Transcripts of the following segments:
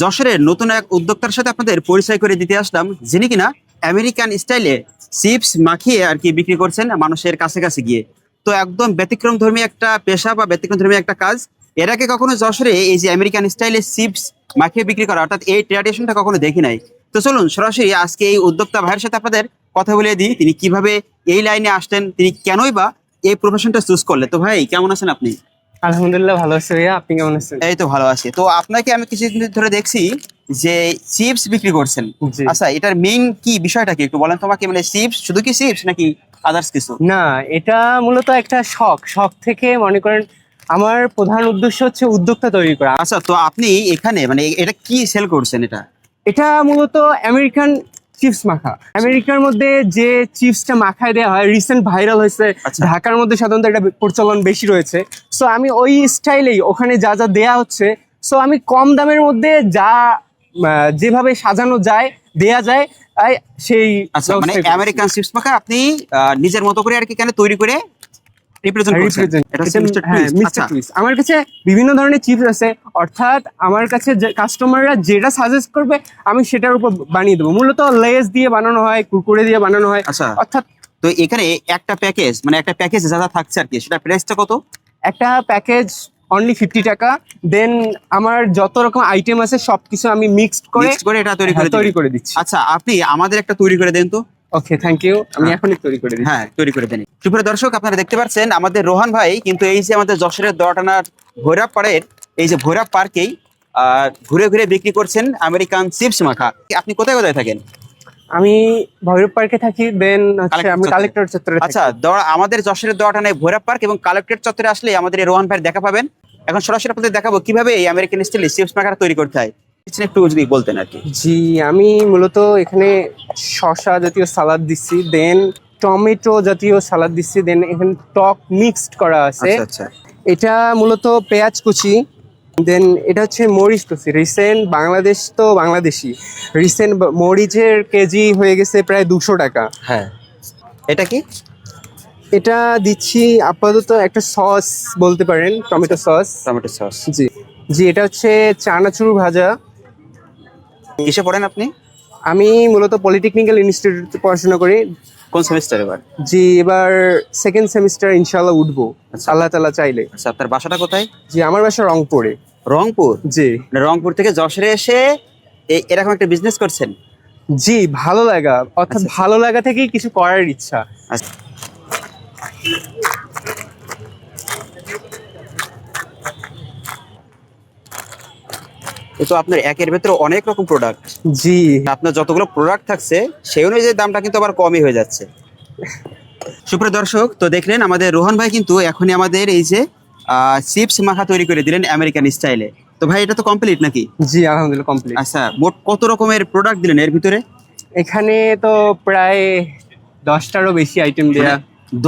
যশোরের নতুন এক উদ্যোক্তার সাথে আপনাদের পরিচয় করে দিতে আসলাম, যিনি কিনা আমেরিকান স্টাইলে চিপস মাখিয়ে আর কি বিক্রি করছেন মানুষের কাছে কাছে গিয়ে। তো একদম ব্যতিক্রম ধর্মী একটা পেশা বা ব্যতিক্রম ধর্মী একটা কাজ। এর আগে কখনো যশোরে এই যে আমেরিকান স্টাইলে চিপস মাখিয়ে বিক্রি করা, অর্থাৎ এই ট্র্যাডিশনটা কখনো দেখি নাই। তো চলুন, সরাসরি আজকে এই উদ্যোক্তা ভাইয়ের সাথে আপনাদের কথা বলে দিই, তিনি কীভাবে এই লাইনে আসলেন, তিনি কেনই বা এই প্রফেশনটা চুজ করলেন। তো ভাই, কেমন আছেন আপনি? আলহামদুলিল্লাহ ভালো আছি ভাইয়া। আপনি কেমন আছেন? এই তো ভালো আছি। তো আপনাকে আমি কিছুদিন ধরে দেখছি যে চিপস বিক্রি করছেন। আচ্ছা এটার মেইন কি বিষয়টা কি? একটু বলেন তোমাকে মানে চিপস শুধু কি চিপস নাকি আদার্স কিছু? না এটা মূলত একটা শখ। শখ থেকে মনে করেন আমার প্রধান উদ্দেশ্য হচ্ছে উদ্যোক্তা তৈরি করা। আচ্ছা তো আপনি এখানে মানে এটা কি সেল করছেন এটা? এটা মূলত আমেরিকান চিপস মাখা আমেরিকার মধ্যে যে চিপসটা মাখায় দেওয়া হয় রিসেন্ট ভাইরাল হয়েছে আচ্ছা। ঢাকার মধ্যে সাধারণত এটা প্রচলন বেশি রয়েছে সো আমি ওই স্টাইলেই ওখানে যা যা দেয়া হচ্ছে সো আমি কম দামের মধ্যে যা যেভাবে সাজানো যায় দেয়া যায় সেই আচ্ছা। আমেরিকান চিপস মাখা আপনি নিজের মতো করে আর কি এখানে তৈরি করে রিপ্রেজেন্ট এটা হচ্ছে এটা- মিস্টার হ্যাঁ, টুইস্ট. আচ্ছা। আমার কাছে বিভিন্ন ধরনের চিপস আছে। অর্থাৎ আমার কাছে কাস্টমাররা যেটা সাজেস্ট করবে আমি সেটার উপর বানিয়ে দেবো। মূলত লেস দিয়ে বানানো হয় কুকুরে দিয়ে বানানো হয়। আচ্ছা। অর্থাৎ তো এখানে একটা প্যাকেজ মানে একটা প্যাকেজ যা যা থাকছে আর কি সেটা প্রাইসটা কত? একটা প্যাকেজ অনলি ফিফটি টাকা। দেন আমার যত রকম আইটেম আছে সবকিছু আমি মিক্সড করে করে এটা তৈরি করে হ্যাঁ, তৈরি করে দিচ্ছি। আচ্ছা আপনি আমাদের একটা তৈরি করে দেন তো। ওকে থ্যাংক ইউ আমি হ্যাঁ। এখনই তৈরি করে দিচ্ছি। হ্যাঁ তৈরি করে দেন। সুপ্রিয় দর্শক আপনারা দেখতে পাচ্ছেন আমাদের রোহান ভাই কিন্তু এই যে আমাদের যশোরের দোয়াটানার ভৈরব পাড়ের এই যে ভৈরব পার্কেই ঘুরে ঘুরে বিক্রি করছেন আমেরিকান চিপস মাখা। আপনি কোথায় কোথায় থাকেন? আমি ভৈরব পার্কে থাকি দেন আমি কালেক্টর চত্বরে আচ্ছা আমাদের যশোরের দোয়াটানায় ভৈরব পার্ক এবং কালেক্টরেট চত্বরে আসলে আমাদের রোহান ভাইয়ের দেখা পাবেন। এখন সরাসরি আপনাদের দেখাবো কীভাবে এই আমেরিকান স্টাইলে চিপস মাখা তৈরি করতে হয়। একটু যদি বলতেন আর কি। জি আমি মূলত এখানে শসা জাতীয় সালাদ দিচ্ছি দেন টমেটো জাতীয় সালাদ দিচ্ছি দেন এখানে টক মিক্সড করা আছে। আচ্ছা আচ্ছা। এটা মূলত পেঁয়াজ কুচি দেন এটা হচ্ছে মরিচ কুচি। রিসেন্ট বাংলাদেশ তো বাংলাদেশি। রিসেন্ট মরিচের কেজি হয়ে গেছে প্রায় দুশো টাকা। হ্যাঁ। এটা কি? এটা দিচ্ছি আপাতত একটা সস বলতে পারেন টমেটো সস টমেটো সস জি। জি এটা হচ্ছে চানাচুর ভাজা। কিসে পড়েন আপনি? আমি মূলত পলিটেকনিক্যাল ইনস্টিটিউটে পড়াশোনা করি। কোন সেমিস্টার এবার? জি এবার সেকেন্ড সেমিস্টার ইনশাল্লাহ উঠবো। আচ্ছা। আল্লাহ তালা চাইলে। আচ্ছা আপনার বাসাটা কোথায়? জি আমার বাসা রংপুরে। রংপুর? জি। মানে রংপুর থেকে যশোরে এসে এরকম একটা বিজনেস করছেন? জি ভালো লাগা। অর্থাৎ আচ্ছা, আচ্ছা। ভালো লাগা থেকেই কিছু করার ইচ্ছা। আচ্ছা। এ তো আপনার একের ভেতরে অনেক রকম প্রোডাক্ট জি। আপনার যতগুলো প্রোডাক্ট থাকছে সেই অনুযায়ী দামটা কিন্তু আবার কমই হয়ে যাচ্ছে। সুপ্রিয় দর্শক তো দেখলেন আমাদের রোহন ভাই কিন্তু এখনই আমাদের এই যে চিপস মাখা তৈরি করে দিলেন আমেরিকান স্টাইলে তো ভাই এটা তো কমপ্লিট নাকি? জি আলহামদুলিল্লাহ কমপ্লিট আচ্ছা মোট কত রকমের প্রোডাক্ট দিলেন এর ভিতরে? এখানে তো প্রায় দশটারও বেশি আইটেম দেয়া।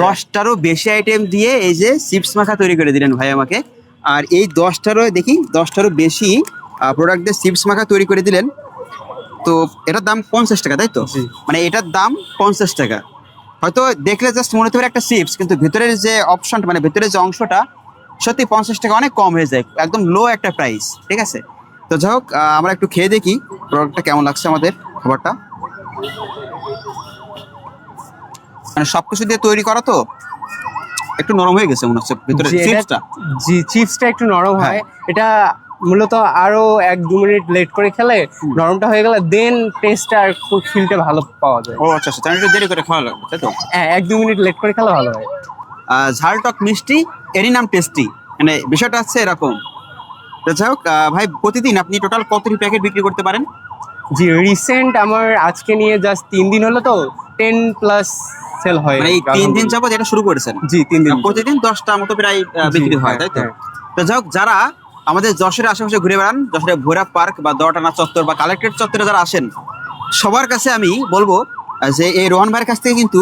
দশটারও বেশি আইটেম দিয়ে এই যে চিপস মাখা তৈরি করে দিলেন ভাই আমাকে। আর এই দশটারও দেখি দশটারও বেশি প্রোডাক্ট দিয়ে চিপস মাখা তৈরি করে দিলেন। তো এটার দাম পঞ্চাশ টাকা তাই তো? মানে এটার দাম পঞ্চাশ টাকা। হয়তো দেখলে জাস্ট মনে হতে পারে একটা চিপস কিন্তু ভিতরের যে অপশনটা মানে ভিতরের যে অংশটা সত্যি পঞ্চাশ টাকা অনেক কম হয়ে যায় একদম লো একটা প্রাইস ঠিক আছে? তো যাই হোক আমরা একটু খেয়ে দেখি প্রোডাক্টটা কেমন লাগছে আমাদের খাবারটা। মানে সবকিছু দিয়ে তৈরি করা তো একটু নরম হয়ে গেছে মনে হচ্ছে ভিতরে চিপসটা জি চিপসটা একটু নরম হ্যাঁ। হয়। এটা মূলত আরও এক দু মিনিট লেট করে খেলে নরমটা হয়ে গেলে দেন টেস্টটা আর ফিলটা ভালো পাওয়া যায়। ও আচ্ছা আচ্ছা তাহলে একটু দেরি করে খাওয়া লাগবে তাই তো? হ্যাঁ এক দু মিনিট লেট করে খেলে ভালো হয়। ঝাল টক মিষ্টি এরই নাম টেস্টি মানে বিষয়টা হচ্ছে এরকম। তো যাই হোক ভাই প্রতিদিন আপনি টোটাল কতটি প্যাকেট বিক্রি করতে পারেন? জি রিসেন্ট আমার আজকে নিয়ে জাস্ট তিন দিন হলো তো টেন প্লাস সেল হয়। মানে এই তিন দিন যাবত এটা শুরু করেছেন? জি তিন দিন। প্রতিদিন দশটা মতো প্রায় বিক্রি হয় হ্যাঁ, তাই তো? হ্যাঁ। তো যাই হোক যারা আমাদের যশোরের আশেপাশে ঘুরে বেড়ান। যশোরের ভৈরব পার্ক বা দটানা চত্বর বা কালেক্টরেট চত্বরে যারা আসেন সবার কাছে আমি বলব যে এই রোহন ভাইয়ের কাছ থেকে কিন্তু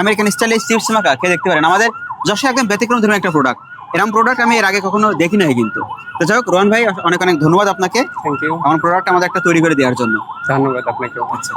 আমেরিকান স্টাইলে চিপস মাখা খেয়ে দেখতে পারেন। আমাদের যশোর একদম ব্যতিক্রম ধরনের একটা প্রোডাক্ট এরকম প্রোডাক্ট আমি এর আগে কখনো দেখি নাই কিন্তু। তো যাই হোক রোহন ভাই অনেক অনেক ধন্যবাদ আপনাকে থ্যাংক ইউ আমার প্রোডাক্ট আমাদের একটা তৈরি করে দেওয়ার জন্য। ধন্যবাদ আপনাকে আচ্ছা।